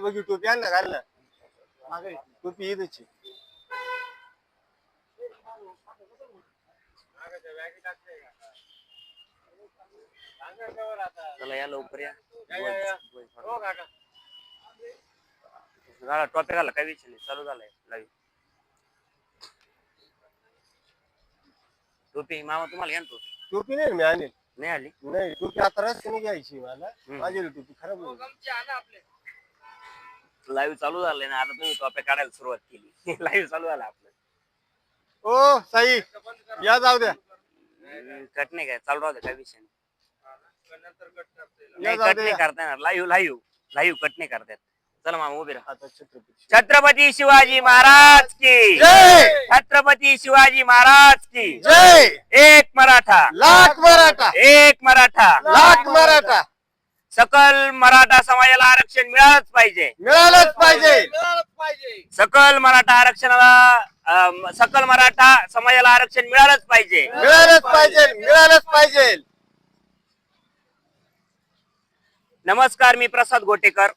बघी टोपी आण ना घाल ना टोपी ईदची चला या लवकर या. घाला टॉपिक घाला काय विषय नाही. चालू झालाय लाईव्ह टोपी मामा तुम्हाला घ्या ना टोपी. टोपी नाही मी आणेल. नाही आली नाही टोपी आता रस्त्याने घ्यायची मला. माझी टोपी खराब होईल. लाईव्ह चालू झालंय ना आता तुम्ही टॉपिक काढायला सुरुवात केली. लाईव्ह चालू झाला आपलं. ओ साई या जाऊ द्या. हम्म, कट नाही काय? चालू राहू दे काय विषय नाही. या नाही जाऊ कट नाही करता येणार. लाईव्ह लाईव्ह लाईव्ह कट नाही करता येत. चला मामा उभे राहा. आता छत्रपती छत्रपती शिवाजी महाराज की. जय! छत्रपती शिवाजी महाराज की. जय! एक मराठा. लाख मराठा. एक मराठा. लाख मराठा. सकल मराठा समाजाला आरक्षण मिळालंच पाहिजे. मिळालंच पाहिजे. सकल मराठा आरक्षणाला अं, सकल मराठा समाजाला आरक्षण मिळालंच पाहिजे. मिळालंच पाहिजे मिळालंच पाहिजे. नमस्कार मी प्रसाद गोटेकर.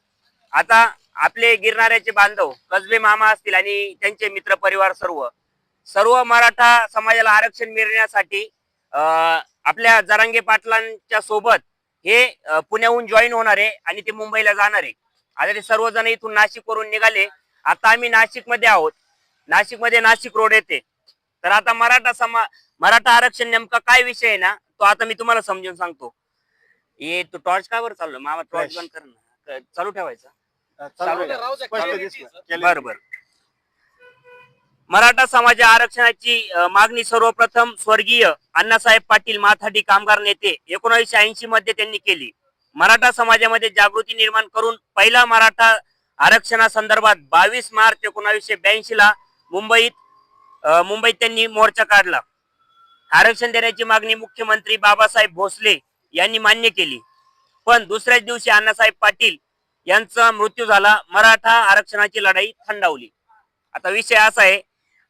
आता आपले गिरणाऱ्याचे बांधव कसबे मामा असतील आणि त्यांचे मित्र परिवार सर्व. सर्व मराठा समाजाला आरक्षण मिळण्यासाठी अं, आपल्या जरांगे पाटलांच्या सोबत हे पुण्याहून जॉईन होणार आहे आणि ते मुंबईला जाणार आहे. आता ते सर्वजण इथून नाशिक वरून निघाले. आता आम्ही नाशिकमध्ये आहोत. नाशिकमध्ये नाशिक रोड येते. तर आता मराठा समा मराठा आरक्षण नेमका काय विषय आहे ना तो आता मी तुम्हाला समजून सांगतो. ये तू टॉर्च का बरं चाललो? मामा टॉर्च. बंद कर ना. चालू ठेवायचा. चालू. बर बर. मराठा समाज आरक्षणाची मागणी सर्वप्रथम स्वर्गीय अण्णासाहेब पाटील माथाडी कामगार नेते एकोणीसशे ऐंशी मध्ये त्यांनी केली. मराठा समाजामध्ये जागृती निर्माण करून पहिला मराठा आरक्षणासंदर्भात बावीस मार्च एकोणावीसशे ब्याऐंशी ला मुंबईत मुंबईत त्यांनी मोर्चा काढला. आरक्षण देण्याची मागणी मुख्यमंत्री बाबासाहेब भोसले यांनी मान्य केली. पण दुसऱ्याच दिवशी अण्णासाहेब पाटील यांचा मृत्यू झाला. मराठा आरक्षणाची लढाई थंडावली. आता विषय असा आहे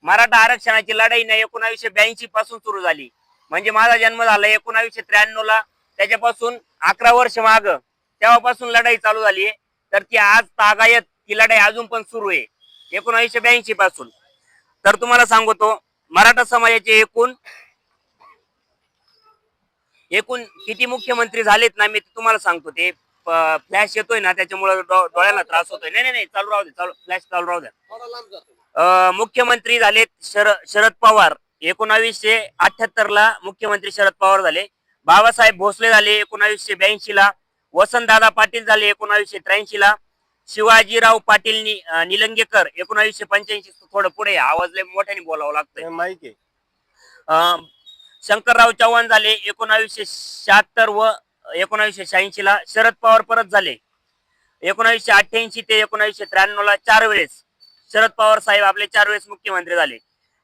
मराठा आरक्षणाची लढाई ना एकोणावीसशे ब्याऐंशी पासून सुरू झाली. म्हणजे माझा जन्म झाला एकोणावीसशे त्र्याण्णव ला. त्याच्यापासून अकरा वर्ष माग. तेव्हापासून लढाई चालू झाली. आहे तर ती आज तागायत ती लढाई अजून पण सुरू आहे. एकोणावीसशे ब्याऐंशी पासून. तर तुम्हाला सांगतो मराठा समाजाचे एकूण एकूण किती मुख्यमंत्री झालेत ना मी तुम्हाला सांगतो ते. फ्लॅश येतोय ना त्याच्यामुळे डोळ्याला त्रास होतोय. नाही नाही नाही चालू राहू दे चालू फ्लॅश चालू राहू द्या. मुख्यमंत्री झालेत शर शरद पवार. एकोणावीसशे अठ्याहत्तर ला मुख्यमंत्री शरद पवार झाले. बाबासाहेब भोसले झाले एकोणावीसशे ब्याऐंशी ला वसंतदादा पाटील झाले एकोणावीसशे त्र्याऐंशी ला शिवाजीराव पाटील नि- निलंगेकर एकोणावीसशे पंच्याऐंशी. थोडं पुढे आवाज लय मोठ्याने बोलावं लागतंय. हे माहीत शंकरराव चव्हाण झाले एकोणावीसशे शहात्तर व एकोणावीसशे शहाऐंशी ला शरद पवार परत झाले. एकोणावीसशे अठ्ठ्याऐंशी ते एकोणावीसशे त्र्याण्णव ला चार वेळेस. शरद पवार साहेब आपले चार वेळेस मुख्यमंत्री झाले.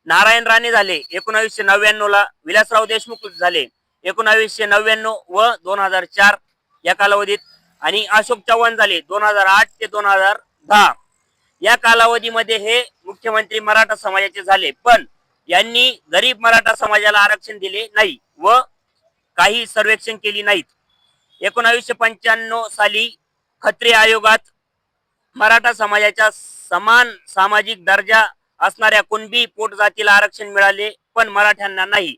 नारायण राणे झाले एकोणावीसशे नव्याण्णव ला विलासराव देशमुख झाले एकोणावीसशे नव्याण्णव व दोन हजार चार या कालावधीत. आणि अशोक चव्हाण झाले दोन हजार आठ ते दोन हजार दहा. या कालावधीमध्ये हे मुख्यमंत्री मराठा समाजाचे झाले पण यांनी गरीब मराठा समाजाला आरक्षण दिले नाही व काही सर्वेक्षण केली नाहीत. एकोणावीसशे पंच्याण्णव साली खत्रे आयोगात मराठा समाजाच्या समान सामाजिक दर्जा असणाऱ्या कुणबी पोटजातीला आरक्षण मिळाले पण मराठ्यांना नाही.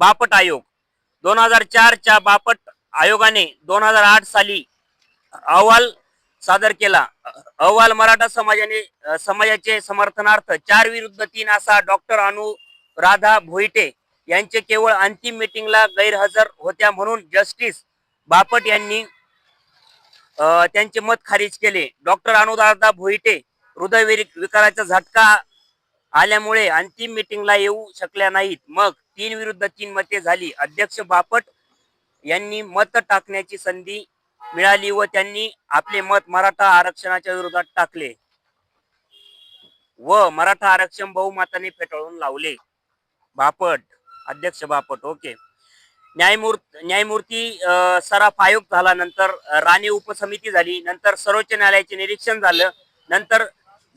बापट आयोग. दोन हजार चारच्या बापट आयोगाने दोन हजार आठ साली अहवाल सादर केला. अहवाल मराठा समाजाने समाजाचे समर्थनार्थ चार विरुद्ध तीन असा डॉक्टर अनुराधा भोईटे यांचे केवळ अंतिम मिटिंगला गैरहजर होत्या म्हणून जस्टिस बापट यांनी त्यांचे मत खारिज केले. डॉक्टर अनुदादा भोईटे हृदय विकाराचा झटका आल्यामुळे अंतिम मिटिंगला येऊ शकल्या नाहीत. मग तीन विरुद्ध तीन मते झाली. अध्यक्ष बापट यांनी मत टाकण्याची संधी मिळाली व त्यांनी आपले मत मराठा आरक्षणाच्या विरोधात टाकले व मराठा आरक्षण बहुमताने फेटाळून लावले. बापट अध्यक्ष बापट ओके. न्यायमूर्त न्यायमूर्ती अं, सराफ आयोग झाला नंतर राणे उपसमिती झाली नंतर सर्वोच्च न्यायालयाचे निरीक्षण झालं नंतर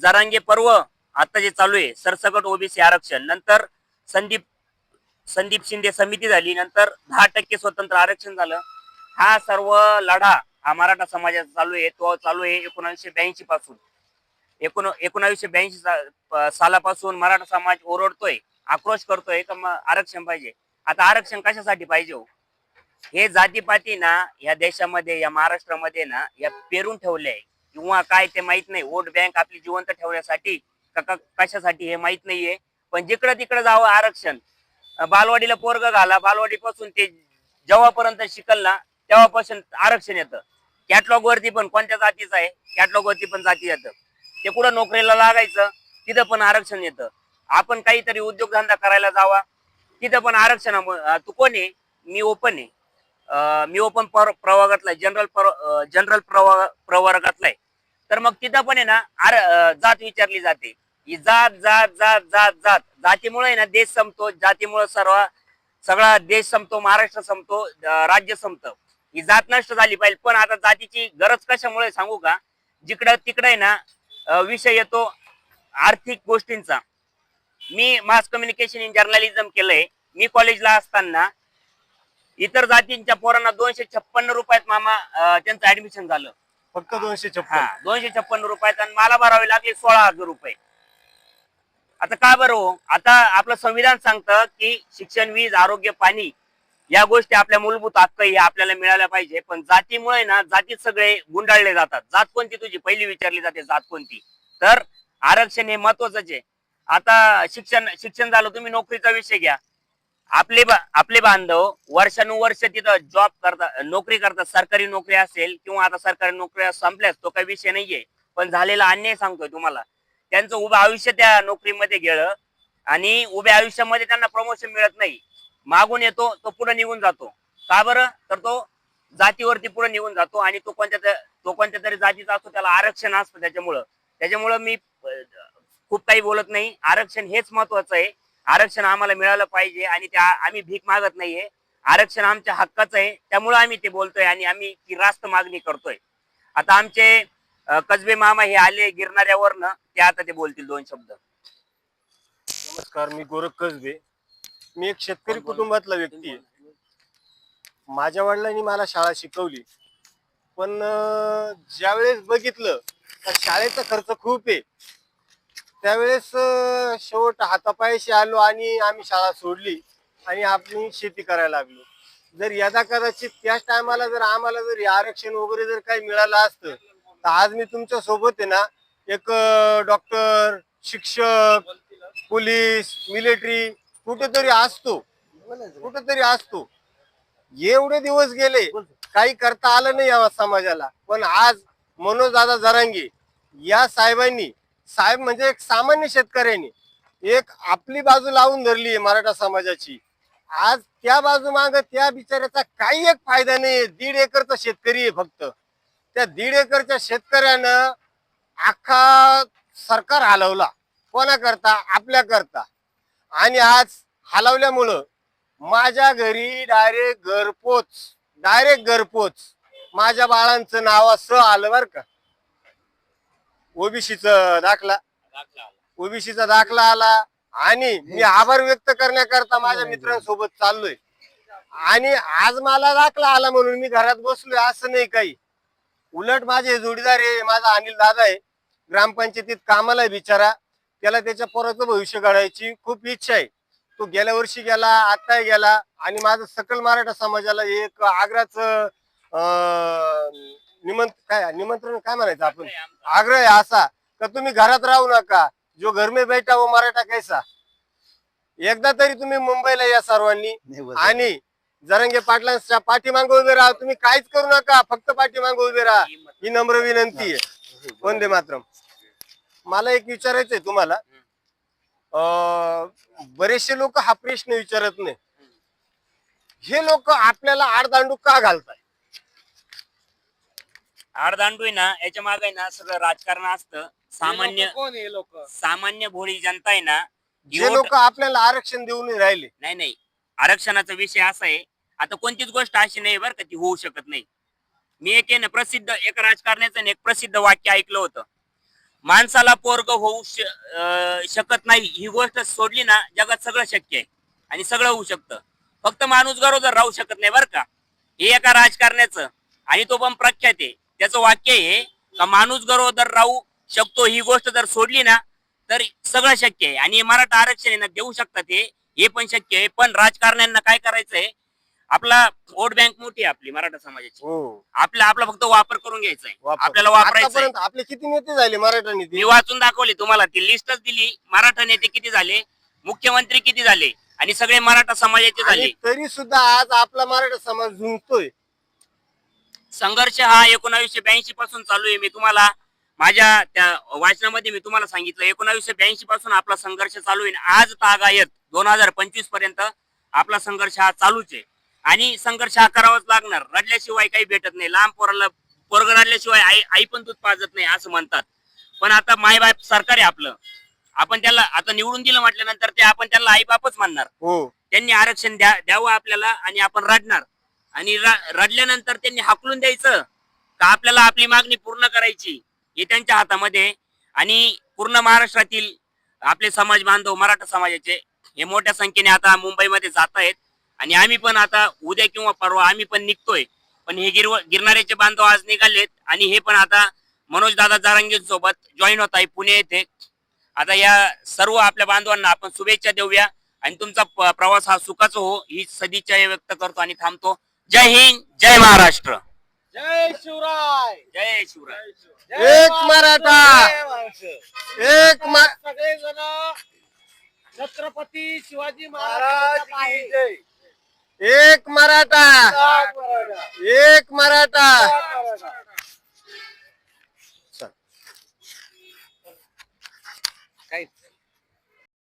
जरांगे पर्व आता जे चालू आहे सरसकट ओबीसी आरक्षण नंतर संदीप संदीप शिंदे समिती झाली नंतर दहा टक्के स्वतंत्र आरक्षण झालं. हा सर्व लढा हा मराठा समाजाचा चालू आहे तो चालू आहे एकोणावीसशे ब्याऐंशी पासून. एकोण एकोणावीसशे ब्याऐंशी सालापासून मराठा समाज ओरडतोय आक्रोश करतोय का मग आरक्षण पाहिजे. आता आरक्षण कशासाठी पाहिजे हो? हे जातीपाती ना या देशामध्ये या महाराष्ट्रामध्ये ना या पेरून ठेवले आहे किंवा काय ते माहीत नाही. वोट बँक आपली जिवंत ठेवण्यासाठी कशासाठी हे माहीत नाहीये. पण जिकडं तिकडं जावं आरक्षण. बालवाडीला पोरग घाला. बालवाडीपासून ते जेव्हापर्यंत शिकल ना तेव्हापासून आरक्षण येतं. कॅटलॉग वरती पण कोणत्या जातीचं आहे? कॅटलॉग वरती पण जाती येतं. ते कुठं नोकरीला लागायचं? तिथं पण आरक्षण येतं. आपण काहीतरी उद्योगधंदा करायला जावा. तिथं पण आरक्षणामुळे तू कोण आहे? मी ओपन आहे. मी ओपन प्रवर्गातला जनरल जनरल प्रवर्गातला आहे. तर मग तिथं पण आहे ना आर जात विचारली जाते. ही जात जात जात जात जात. जातीमुळे आहे ना देश संपतो. जातीमुळे सर्व सगळा देश संपतो महाराष्ट्र संपतो राज्य संपतं. ही जात नष्ट झाली पाहिजे. पण आता जातीची गरज कशामुळे सांगू का? जिकडं तिकडे आहे ना विषय येतो आर्थिक गोष्टींचा. मी मास कम्युनिकेशन इन जर्नलिझम केलंय. मी कॉलेजला असताना इतर जातींच्या पोरांना दोनशे छप्पन्न रुपयात मामा अं, त्यांचं ऍडमिशन झालं. फक्त दोनशे हा छप्पन दोनशे छप्पन्न रुपयात आणि मला भरावे लागले सोळा हजार रुपये. आता का बरं हो? आता आपलं संविधान सांगतं की शिक्षण वीज आरोग्य पाणी या गोष्टी आपल्या मूलभूत हक्क हे आपल्याला मिळाल्या पाहिजे. पण जातीमुळे ना जातीत सगळे गुंडाळले जातात. जात कोणती तुझी? पहिली विचारली जाते जात कोणती? तर आरक्षण हे महत्वाचंच आहे. आता शिक्षण शिक्षण झालं तुम्ही नोकरीचा विषय घ्या. आपले बा- आपले बांधव वर्षानुवर्ष तिथं जॉब करतात नोकरी करतात सरकारी नोकरी असेल किंवा आता सरकारी नोकऱ्या संपल्यास तो काही विषय नाहीये. पण झालेला अन्याय सांगतोय तुम्हाला. त्यांचं उभं आयुष्य त्या नोकरीमध्ये गेलं आणि उभ्या आयुष्यामध्ये त्यांना प्रमोशन मिळत नाही. मागून येतो तो पुढे निघून जातो. का बरं? तर तो जातीवरती पुढे निघून जातो आणि तो कोणत्या तो कोणत्या तरी जातीचा असतो त्याला आरक्षण असतं त्याच्यामुळं. त्याच्यामुळं मी खूप काही बोलत नाही. आरक्षण हेच महत्वाचं आहे. आरक्षण आम्हाला मिळालं पाहिजे आणि ते आ- आम्ही भीक मागत नाहीये. आरक्षण आमच्या हक्काचं आहे. त्यामुळे आम्ही ते बोलतोय आणि आम्ही ती रास्त मागणी करतोय. आता आमचे अं, कसबे मामा हे आले गिरणाऱ्यावरनं. ते आता ते बोलतील दोन शब्द. नमस्कार मी गोरख कसबे. मी एक शेतकरी कुटुंबातला व्यक्ती आहे. माझ्या वडिलांनी मला शाळा शिकवली. पण ज्यावेळेस बघितलं का शाळेचा खर्च खूप आहे. त्यावेळेस अं, शेवट हातापायाशी आलो आणि आम्ही शाळा सोडली आणि आपण शेती करायला लागलो. जर यदा कदाचित त्याच टायमाला जर आम्हाला जर हे आरक्षण वगैरे जर काही मिळालं असतं तर आज मी तुमच्यासोबत आहे ना एक डॉक्टर शिक्षक पोलीस मिलिटरी कुठेतरी असतो. कुठेतरी असतो. एवढे दिवस गेले काही करता आलं नाही या समाजाला. पण आज मनोज दादा जरांगे या साहेबांनी साहेब म्हणजे एक सामान्य शेतकऱ्यांनी. एक आपली बाजू लावून धरली आहे मराठा समाजाची. आज त्या बाजू माग त्या बिचाऱ्याचा काही एक फायदा नाही दीड एकरचा शेतकरी आहे फक्त. त्या दीड एकरच्या शेतकऱ्यानं अख्खा सरकार हलवला. कोणाकरता? आपल्या करता आणि आज हलवल्यामुळं माझ्या घरी डायरेक्ट घरपोच डायरेक्ट घरपोच माझ्या बाळांचं नाव असं आलं बर का. ओबीसीच दाखला. ओबीसीचा दाखला आला आणि मी आभार व्यक्त करण्याकरता माझ्या मित्रांसोबत चाललोय. आणि आज मला दाखला आला म्हणून मी घरात बसलोय असं नाही काही. उलट माझे जोडीदार आहे माझा अनिल दादा आहे. ग्रामपंचायतीत कामाला बिचारा. त्याला त्याच्या पोराचं भविष्य घडायची खूप इच्छा आहे. तो गेल्या वर्षी गेला आताही गेला आणि माझं सकल मराठा समाजाला एक आग्राचं अं, निमंत्र काय निमंत्रण काय म्हणायचं आपण? आग्रह आहे असा. का तुम्ही घरात राहू नका. जो घर में बैठा वो मराठा कैसा? एकदा तरी तुम्ही मुंबईला या सर्वांनी. आणि जरंगे पाटलांच्या पाठीमागे उभे राहा. तुम्ही काहीच करू नका. फक्त पाठीमागे उभे राहा. ही नम्र विनंती आहे. वंदे मातरम. मला एक विचारायचंय तुम्हाला. अं, बरेचसे लोक हा प्रश्न विचारत नाही हे लोक आपल्याला आडदांडू का घालताय आडदांडू आहे ना याच्या मागे आहे ना सगळं राजकारण असतं. सामान्य कोण हे लोक? सामान्य भोळी जनता आहे ना जे लोक आपल्याला आरक्षण देऊ नाही राहिले. नाही नाही. आरक्षणाचा विषय असा आहे. आता कोणतीच गोष्ट अशी नाही बरं का ती होऊ शकत नाही. मी एक आहे ना प्रसिद्ध एक राजकारण्याचं एक प्रसिद्ध वाक्य ऐकलं होतं. माणसाला पोरग होऊ शकत नाही ही गोष्ट सोडली ना जगात सगळं शक्य आहे. आणि सगळं होऊ शकतं. फक्त माणूस गरोदर राहू शकत नाही बरं का. हे एका राजकारण्याचं. आणि तो पण प्रख्यात आहे. त्याचं वाक्य आहे का माणूस गरोदर राहू शकतो ही गोष्ट जर सोडली ना तर सगळं शक्य आहे. आणि मराठा आरक्षण आहे ना देऊ शकतात हे हे पण शक्य आहे. पण राजकारण्यांना काय करायचंय आपला वोट बँक मोठी आहे आपली मराठा समाजाची. हो. आपला आपला फक्त वापर करून घ्यायचा आहे. आपल्याला वापरायचं आहे. आतापर्यंत आपले किती नेते झाले मराठा मी नेते वाचून दाखवले तुम्हाला ती लिस्टच दिली. मराठा नेते किती झाले? मुख्यमंत्री किती झाले? आणि सगळे मराठा समाजाचे झाले. तरी सुद्धा आज आपला मराठा समाज झुंजतोय. संघर्ष हा एकोणावीसशे ब्याऐंशी पासून चालू आहे. मी तुम्हाला माझ्या त्या वाचनामध्ये मी तुम्हाला सांगितलं एकोणावीसशे ब्याऐंशी पासून आपला संघर्ष चालू आहे. आज तागायत दोन हजार पंचवीसपर्यंत आपला संघर्ष हा चालूच आहे. आणि संघर्ष हा करावाच लागणार. रडल्याशिवाय काही भेटत नाही. लहान पोराला पोरग रडल्याशिवाय आई आई पण दूध पाजत नाही असं म्हणतात. पण आता मायबाप सरकार आहे आपलं. आपण त्याला आता निवडून दिलं म्हटल्यानंतर ते आपण त्याला आई बापच म्हणणार हो. त्यांनी आरक्षण द्या द्यावं आपल्याला आणि आपण रडणार. आणि रडल्यानंतर त्यांनी हाकलून द्यायचं. का आपल्याला आपली मागणी पूर्ण करायची? हे त्यांच्या हातामध्ये. आणि पूर्ण महाराष्ट्रातील आपले समाज बांधव मराठा समाजाचे हे मोठ्या संख्येने आता मुंबईमध्ये जात आहेत. आणि आम्ही पण आता उद्या किंवा परवा आम्ही पण निघतोय. पण हे गिरव गिरणाऱ्याचे बांधव आज निघालेत. आणि हे पण आता मनोज दादा जारांगे सोबत जॉईन होत आहे पुणे येथे. आता या सर्व आपल्या बांधवांना आपण शुभेच्छा देऊया. आणि तुमचा प्रवास हा सुखाचा हो ही सदिच्छा व्यक्त करतो आणि थांबतो. जय हिंद जय महाराष्ट्र. जय शिवराय. जय शिवराय. एक मराठा. एक सगळे जण छत्रपती शिवाजी महाराज महाराज एक मराठा. एक मराठा.